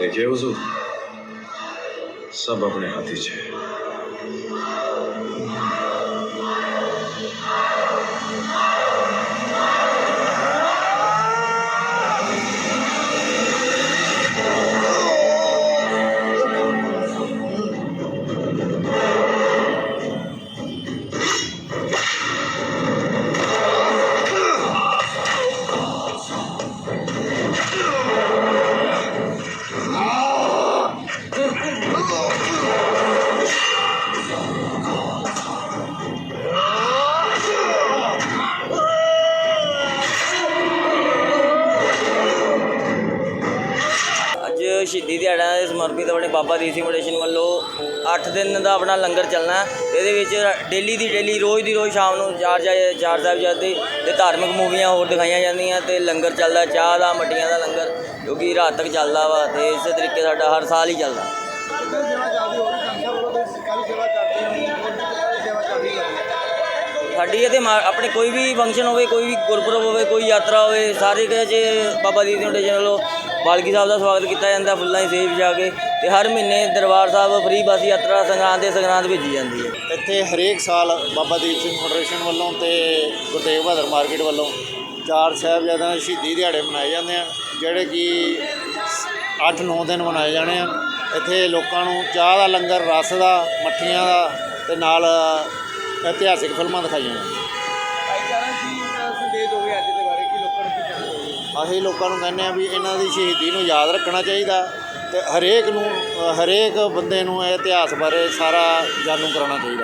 पाहिजे हुजूर सब अपने हाथीचे ਅੱਜ ਸ਼ਹੀਦੀ ਦਿਹਾੜਾ ਦੇ ਸਮਰਪਿਤ ਆਪਣੇ ਬਾਬਾ ਦੀਪ ਸਿੰਘ ਫਾਊਂਡੇਸ਼ਨ ਵੱਲੋਂ 8 ਦਿਨ ਦਾ ਆਪਣਾ ਲੰਗਰ ਚੱਲਣਾ ਇਹਦੇ ਵਿੱਚ ਡੇਲੀ ਦੀ ਡੇਲੀ ਰੋਜ਼ ਦੀ ਰੋਜ਼ ਸ਼ਾਮ ਨੂੰ ਚਾਰ ਚਾਰ ਚਾਰ ਸਾਹਿਬਜ਼ਾਦੇ ਤੇ ਧਾਰਮਿਕ ਮੂਵੀਆਂ ਹੋਰ ਦਿਖਾਈਆਂ ਜਾਂਦੀਆਂ ਤੇ ਲੰਗਰ ਚੱਲਦਾ, ਚਾਹ ਦਾ ਮੱਠੀਆਂ ਦਾ ਲੰਗਰ, ਜੋ ਕਿ ਰਾਤ ਤੱਕ ਚੱਲਦਾ ਵਾ ਤੇ ਇਸੇ ਤਰੀਕੇ ਸਾਡਾ ਹਰ ਸਾਲ ਹੀ ਚੱਲਦਾ। ਕਿੱਦਾਂ ਸੇਵਾ ਚੱਲਦੀ ਸਾਡੀ ਇਹਦੇ ਮਾ- ਆਪਣੇ ਕੋਈ ਵੀ ਫੰਕਸ਼ਨ ਹੋਵੇ, ਕੋਈ ਵੀ ਗੁਰਪੁਰਬ ਹੋਵੇ, ਕੋਈ ਯਾਤਰਾ ਹੋਵੇ, ਸਾਰੇ ਕੁਝ 'ਚ ਬਾਬਾ ਦੀਪ ਸਿੰਘ ਫਾਊਂਡੇਸ਼ਨ ਵੱਲੋਂ ਬਾਲਕੀ ਸਾਹਿਬ ਦਾ ਸਵਾਗਤ ਕੀਤਾ ਜਾਂਦਾ, ਫੁੱਲਾਂ ਦੀ ਸੇਵ ਜਾ ਕੇ ਤੇ ਹਰ ਮਹੀਨੇ ਦਰਬਾਰ ਸਾਹਿਬ ਫ੍ਰੀ ਬੱਸ ਯਾਤਰਾ ਸੰਗਰਾਂਦ ਦੇ ਸੰਗਰਾਂਦ ਭੇਜੀ ਜਾਂਦੀ ਹੈ। ਇੱਥੇ ਹਰੇਕ ਸਾਲ ਬਾਬਾ ਦੀਪ ਸਿੰਘ ਫੈਡਰੇਸ਼ਨ ਵੱਲੋਂ ਤੇ ਗੁਰੂ ਤੇਗ ਬਹਾਦਰ ਮਾਰਕੀਟ ਵੱਲੋਂ ਚਾਰ ਸਾਹਿਬਜ਼ਾਦਿਆਂ ਦੇ ਸ਼ਹੀਦੀ ਦਿਹਾੜੇ ਮਨਾਏ ਜਾਂਦੇ ਆ, ਜਿਹੜੇ ਕਿ 8-9 ਦਿਨ ਮਨਾਏ ਜਾਣੇ ਆ। ਇੱਥੇ ਲੋਕਾਂ ਨੂੰ ਚਾਹ ਦਾ ਲੰਗਰ, ਰਸ ਦਾ, ਮੱਠੀਆਂ ਦਾ ਤੇ ਨਾਲ ਇਤਿਹਾਸਿਕ ਫਿਲਮਾਂ ਦਿਖਾਈਆਂ ਜਾਂਦੀਆਂ। ਅਸੀਂ ਲੋਕਾਂ ਨੂੰ ਕਹਿੰਦੇ ਆ ਵੀ ਇਹਨਾਂ ਦੀ ਸ਼ਹੀਦੀ ਨੂੰ ਯਾਦ ਰੱਖਣਾ ਚਾਹੀਦਾ ਤੇ ਹਰੇਕ ਨੂੰ ਹਰੇਕ ਬੰਦੇ ਨੂੰ ਇਹ ਇਤਿਹਾਸ ਬਾਰੇ ਸਾਰਾ ਜਾਣੂ ਕਰਾਉਣਾ ਚਾਹੀਦਾ।